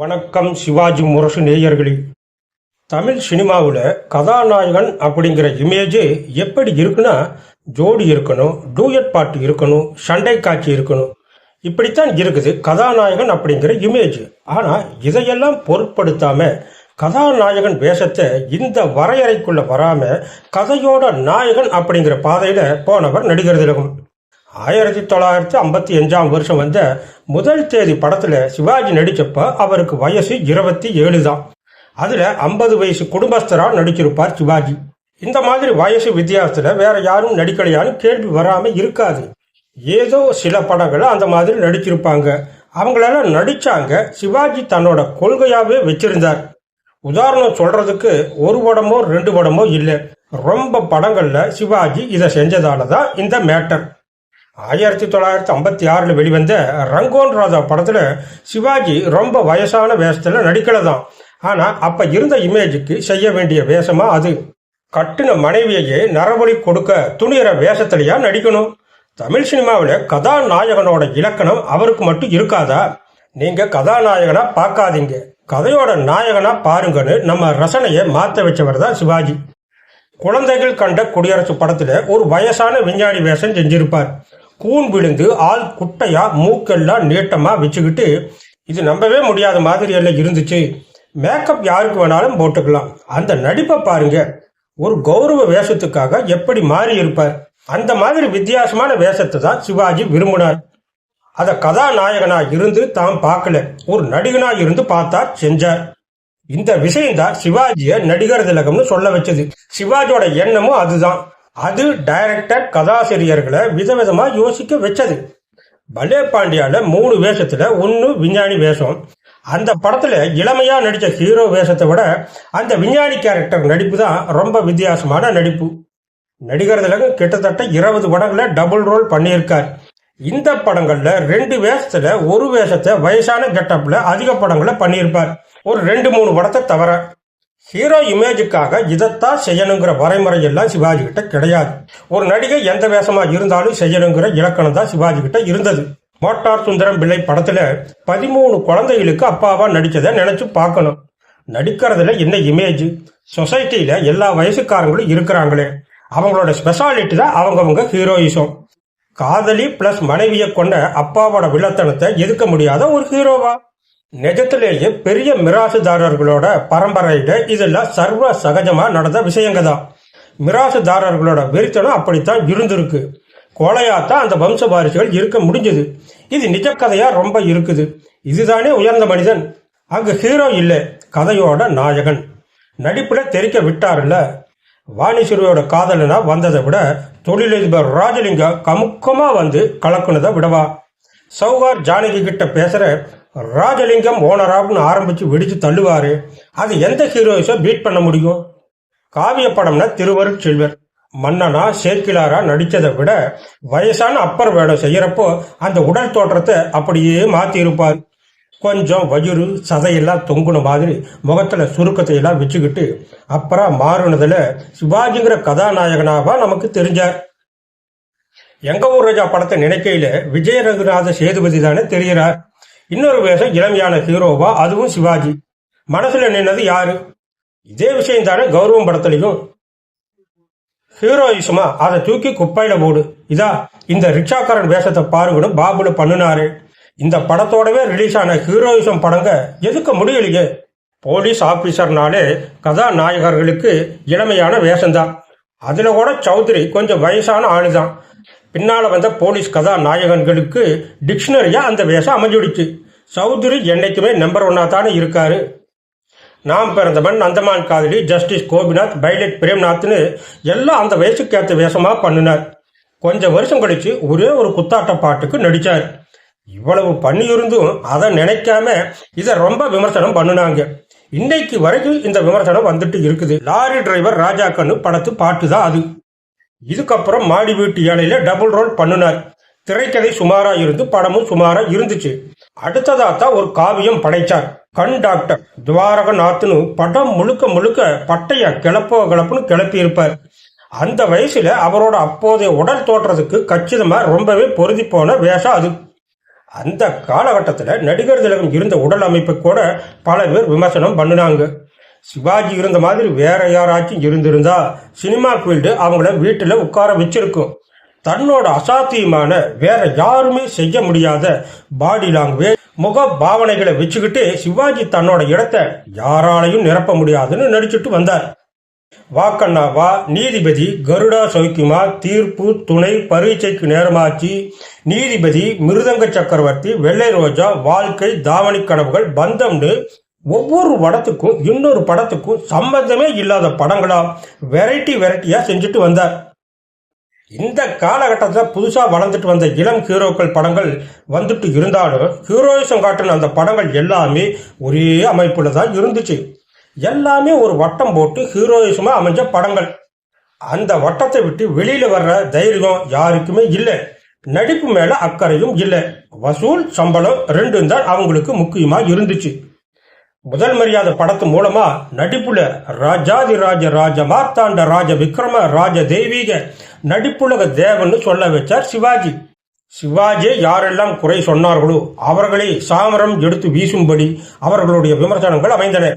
வணக்கம் சிவாஜி முரசு நேயர்களே. தமிழ் சினிமாவில் கதாநாயகன் அப்படிங்கிற இமேஜ் எப்படி இருக்குன்னா ஜோடி இருக்கணும் டூயட் பாட்டு இருக்கணும் சண்டை காட்சி இருக்கணும். இப்படித்தான் இருக்குது கதாநாயகன் அப்படிங்கிற இமேஜ் ஆனால் இதையெல்லாம் பொருட்படுத்தாம கதாநாயகன் வேஷத்தை இந்த வரையறைக்குள்ள வராம கதையோட நாயகன் அப்படிங்கிற பாதையில போனவர் நடிகர் திலகம். ஆயிரத்தி தொள்ளாயிரத்தி ஐம்பத்தி அஞ்சாம் வருஷம் வந்த முதல் தேதி படத்தில் சிவாஜி நடித்தப்போ அவருக்கு வயசு இருபத்தி ஏழு தான். அதில் ஐம்பது வயசு குடும்பஸ்தராக நடிச்சிருப்பார் சிவாஜி. இந்த மாதிரி வயசு வித்தியாசத்தில் வேற யாரும் நடிக்கலையான்னு கேள்வி வராமல் இருக்காது. ஏதோ சில படங்களை அந்த மாதிரி நடிச்சிருப்பாங்க. அவங்களெல்லாம் நடித்தாங்க சிவாஜி தன்னோட கொள்கையாகவே வச்சிருந்தார். உதாரணம் சொல்கிறதுக்கு ஒரு படமோ ரெண்டு படமோ இல்லை. ரொம்ப படங்களில் சிவாஜி இதை செஞ்சதால தான் இந்த மேட்டர். ஆயிரத்தி தொள்ளாயிரத்தி ஐம்பத்தி ஆறில் வெளிவந்த ரங்கோன் ராதா படத்தில் சிவாஜி ரொம்ப வயசான வேஷத்தில் நடிக்கல தான் ஆனால் அப்போ இருந்த இமேஜுக்கு செய்ய வேண்டிய வேஷமாக அது. கட்டின மனைவியையே நரபலி கொடுக்க துணிகிற வேஷத்திலையா நடிக்கணும். தமிழ் சினிமாவில் கதாநாயகனோட இலக்கணம் அவருக்கு மட்டும் இருக்காதா? நீங்கள் கதாநாயகனாக பார்க்காதீங்க. கதையோட நாயகனாக பாருங்கன்னு நம்ம ரசனையை மாற்ற வச்சவர் தான் சிவாஜி. குழந்தைகள் கண்ட குடியரசு படத்தில் ஒரு வயசான விஞ்ஞானி வேஷம் செஞ்சிருப்பார். கூன் விழுந்து ஆள் குட்டையா மூக்கெல்லாம் நீட்டமா வச்சுக்கிட்டு இது நம்பவே முடியாத மாதிரி எல்லாம் இருந்துச்சு. மேக்கப் யாருக்கு வேணாலும் போட்டுக்கலாம். அந்த நடிப்பை பாருங்க. ஒரு கௌரவ வேஷத்துக்காக எப்படி மாறி இருப்பார்? அந்த மாதிரி வித்தியாசமான வேஷத்தை தான் சிவாஜி விரும்பினார். அதை கதாநாயகனா இருந்து தாம் பார்க்கல. ஒரு நடிகனா இருந்து பார்த்தார் செஞ்சார். இந்த விஷயம்தான் சிவாஜிய நடிகர் திலகம்னு சொல்ல வச்சது. சிவாஜியோட எண்ணமும் அதுதான். அது டைரக்டர் கதாசிரியர்களை விதவிதமா யோசிக்க வச்சது. பலே பாண்டியால மூணு வேஷத்துல ஒன்னு விஞ்ஞானி வேஷம். அந்த படத்துல இளமையா நடிச்ச ஹீரோ வேஷத்தை விட அந்த விஞ்ஞானி கேரக்டர் நடிப்பு தான் ரொம்ப வித்தியாசமான நடிப்பு. நடிகர் கிட்டத்தட்ட இருபது படங்களை டபுள் ரோல் பண்ணியிருக்கார். இந்த படங்கள்ல ரெண்டு வேஷத்துல ஒரு வேஷத்தை வயசான கெட்டப்ல அதிக படங்களை பண்ணியிருப்பார். ஒரு ரெண்டு மூணு படத்தை தவிர ஹீரோ இமேஜுக்காக இதைத்தான் செய்யணுங்கிற வரைமுறை எல்லாம் சிவாஜி கிட்ட கிடையாது. ஒரு நடிகை எந்த வேஷமா இருந்தாலும் செய்யணுங்கிற இலக்கணம் தான் சிவாஜி கிட்ட இருந்தது. மோட்டார் சுந்தரம் பிள்ளை படத்துல பதிமூணு குழந்தைகளுக்கு அப்பாவா நடிச்சதை நினைச்சு பார்க்கணும். நடிக்கிறதுல என்ன இமேஜ் சொசைட்டியில எல்லா வயசுக்காரங்களும் இருக்கிறாங்களே. அவங்களோட ஸ்பெஷாலிட்டி தான் அவங்கவுங்க ஹீரோயிசம் காதலி பிளஸ் மனைவியை கொண்ட அப்பாவோட வில்லத்தனத்தை எதிர்க்க முடியாத ஒரு ஹீரோவா நிஜத்திலேயே பெரிய மிராசுதாரர்களோட பரம்பரையில இதெல்லாம் சர்வ சகஜமா நடந்த விஷயங்க தான் மிராசுதாரர்களோட வெறித்தனம் அப்படித்தான் இருந்திருக்கு. கொலையாத்தான் அந்த வம்ச வாரிசுகள் இருக்க முடிஞ்சது. இது நிஜ கதையா ரொம்ப இருக்குது. இதுதானே உயர்ந்த மனிதன். அங்கு ஹீரோ இல்லை. கதையோட நாயகன். நடிப்புல தெரிக்க விட்டார்ல வாணிசுரியோட காதலனா வந்ததை விட தொழிலதிபர் ராஜலிங்கம் கமுக்கமா வந்து கலக்குனதை விடவா. சௌகார் ஜானகி கிட்ட பேசுற ராஜலிங்கம் ஓனராப்னு ஆரம்பிச்சு வெடிச்சு தள்ளுவாரு. அது எந்த ஹீரோயிஸை பீட் பண்ண முடியும்? காவிய படம்னா திருவருட் செல்வர் மன்னனா சேர்க்கிலாரா நடித்ததை விட வயசான அப்பர் வேடம் செய்யறப்போ அந்த உடல் தோற்றத்தை அப்படியே மாத்தி இருப்பார் கொஞ்சம் வயிறு சதையெல்லாம் தொங்குன மாதிரி முகத்துல சுருக்கத்தை எல்லாம் வச்சுக்கிட்டு அப்புறம் மாறுனதுல சிவாஜிங்கிற கதாநாயகனாவா நமக்கு தெரிஞ்சார். எங்க ஊர் ராஜா படத்தை நினைக்கையில விஜய ரகுநாத சேதுபதி தானே தெரிகிறார் இன்னொரு வேஷம் இளமையான ஹீரோவா அதுவும் சிவாஜி. மனசுல நின்னது யாரு? இதே விஷயம் தானே கௌரவம் படத்துலையும். ஹீரோயிசமா அதை தூக்கி குப்பையில போடு. இதா இந்த ரிக்ஷாக்காரன் வேஷத்தை பாருங்கன்னு பாபுல பண்ணுனாரு. இந்த படத்தோடவே ரிலீஸ் ஆன ஹீரோயிசம் படங்க எதுக்க முடியலையே? போலீஸ் ஆபீசர்னாலே கதாநாயகர்களுக்கு இளமையான வேஷம்தான். அதுல கூட சௌத்ரி கொஞ்சம் வயசான ஆளுதான். பின்னால் வந்த போலீஸ் கதாநாயகன்களுக்கு டிக்ஷனரியாக அந்த வேஷம் அமைஞ்சிடுச்சு. சௌத்ரி என்னைக்குமே நம்பர் ஒன்னாக தானே இருக்காரு. நாம் பிறந்தவன் அந்தமான் காதலி ஜஸ்டிஸ் கோபிநாத் பைலட் பிரேம்நாத்னு எல்லாம் அந்த வயசுக்கு ஏற்ற வேஷமா பண்ணினார். கொஞ்சம் வருஷம் கழிச்சு ஒரே ஒரு குத்தாட்ட பாட்டுக்கு நடித்தார் இவ்வளவு பண்ணியிருந்தும் அதை நினைக்காம இதை ரொம்ப விமர்சனம் பண்ணுனாங்க. இன்னைக்கு வரைக்கும் இந்த விமர்சனம் வந்துட்டு இருக்குது. லாரி டிரைவர் ராஜா கண்ணு படத்து பாட்டு தான் அது. இதுக்கப்புறம் மாடி வீட்டு ஏழையில டபுள் ரோல் பண்ணினார். திரைக்கதை சுமாரா இருந்து படமும் சுமாரா இருந்துச்சு. அடுத்ததா தான் ஒரு காவியம் படைச்சார். கண் டாக்டர் துவாரகநாத்னு படம் முழுக்க முழுக்க பட்டைய கிளப்போ கிளப்புன்னு கிளப்பி இருப்பார் அந்த வயசுல அவரோட அப்போதைய உடல் தோற்றத்துக்கு கச்சிதமா ரொம்பவே பொருதி போன வேஷம் அது. அந்த காலகட்டத்தில் நடிகர் திலகம் இருந்த உடல் அமைப்பை கூட பல பேர் விமர்சனம் பண்ணினாங்க. சிவாஜி இருந்த மாதிரி வேற யாராச்சும் இருந்திருந்தா சினிமா ஃபீல்டு அவங்கள வீட்டில் உட்கார வச்சிருக்கும். தன்னோட அசாத்தியமான வேற யாருமே செய்ய முடியாத பாடி லாங்குவேஜ் முக பாவனைகளை வச்சுக்கிட்டு சிவாஜி தன்னோட இடத்தை யாராலையும் நிரப்ப முடியாதுன்னு நடிச்சுட்டு வந்தார். வாக்கண்ணா வா. நீதிபதி கருடா சௌக்கியமா? தீர்ப்பு துணை பரீட்சைக்கு நேரமாச்சு. நீதிபதி மிருதங்க சக்கரவர்த்தி வெள்ளை ரோஜா வாழ்க்கை தாவணி கனவுகள் பந்தம்னு ஒவ்வொரு படத்துக்கும் இன்னொரு படத்துக்கும் சம்பந்தமே இல்லாத படங்களா வெரைட்டி வெரைட்டியாக செஞ்சுட்டு வந்தார். இந்த காலகட்டத்தில் புதுசாக வளர்ந்துட்டு வந்த இளம் ஹீரோக்கள் படங்கள் வந்துட்டு இருந்தாலும் ஹீரோயிசம் காட்டின அந்த படங்கள் எல்லாமே ஒரே அமைப்பில் தான் இருந்துச்சு. எல்லாமே ஒரு வட்டம் போட்டு ஹீரோயிசமாக அமைஞ்ச படங்கள். அந்த வட்டத்தை விட்டு வெளியில் வர்ற தைரியம் யாருக்குமே இல்லை. நடிப்பு மேலே அக்கறையும் இல்லை. வசூல் சம்பளம் ரெண்டும் தான் அவங்களுக்கு முக்கியமாக இருந்துச்சு. முதல் மரியாதை படத்து மூலமா நடிப்புல ராஜாதி ராஜ ராஜ மார்த்தாண்ட ராஜ விக்ரம ராஜ தெய்வீக நடிப்புலக தேவன்னு சொல்ல வச்சார் சிவாஜி. சிவாஜி யாரெல்லாம் குறை சொன்னார்களோ அவர்களை சாமரம் எடுத்து வீசும்படி அவர்களுடைய விமர்சனங்கள் அமைந்தன.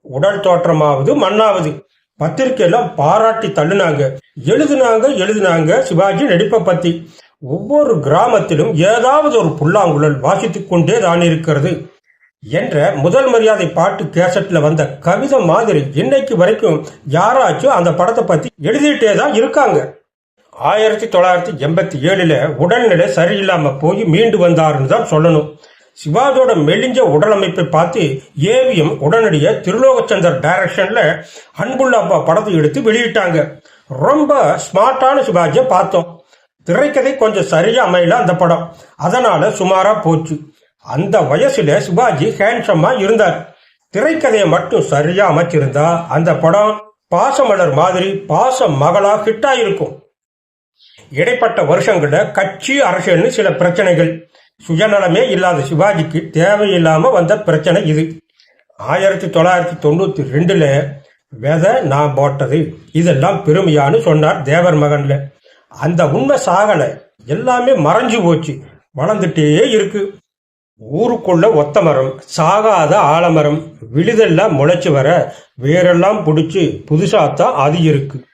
உடல் தோற்றமாவது மண்ணாவது. பத்திரிக்கையெல்லாம் பாராட்டி தள்ளுனாங்க. எழுதுனாங்க எழுதுனாங்க சிவாஜி நடிப்பை பத்தி. ஒவ்வொரு கிராமத்திலும் ஏதாவது ஒரு புல்லாங்குழல் வாசித்துக் கொண்டே தான் இருக்கிறது. என்ற முதல் மரியாதை பாட்டு கேசட்ல வந்த கவிதை மாதிரி இன்னைக்கு வரைக்கும் யாராச்சும் அந்த படத்தை பத்தி எழுதிட்டே தான் இருக்காங்க. ஆயிரத்தி தொள்ளாயிரத்தி எண்பத்தி ஏழுல உடல்நிலை சரியில்லாம போய் மீண்டு வந்தாருன்னு தான் சொல்லணும். சிவாஜோட மெலிஞ்ச உடல் அமைப்பை பார்த்து ஏவிஎம் உடனடியே திருலோகச்சந்தர் டைரக்ஷன்ல அன்புல்லாப்பா படத்தை எடுத்து வெளியிட்டாங்க. ரொம்ப ஸ்மார்ட்டான சிவாஜியை பார்த்தோம். திரைக்கதை கொஞ்சம் சரியா அமையல அந்த படம். அதனால சுமாரா போச்சு. அந்த வயசுல சிவாஜி ஹேண்ட்ஸமா இருந்தார். திரைக்கதையை மட்டும் சரியா அமைச்சிருந்தா அந்த படம் பாசமலர் மாதிரி பாச மகளா ஹிட் ஆயிருக்கும். இடைப்பட்ட வருஷங்கள்ல கட்சி அரசியல்னு சில பிரச்சனைகள். சுயநலமே இல்லாத சிவாஜிக்கு தேவையில்லாம வந்த பிரச்சனை இது. ஆயிரத்தி தொள்ளாயிரத்தி தொண்ணூத்தி ரெண்டுல விதை நான் போட்டது. இதெல்லாம் பெருமையான்னு சொன்னார் தேவர் மகன்ல. அந்த உண்மை சாகலை. எல்லாமே மறைஞ்சு போச்சு. வளர்ந்துட்டே இருக்கு. ஊருக்குள்ள ஒத்த மரம் சாகாத ஆலமரம் விழுதெல்லாம் முளைச்சு வர வேரெல்லாம் பிடிச்சி புதுசாத்தான் அது இருக்குது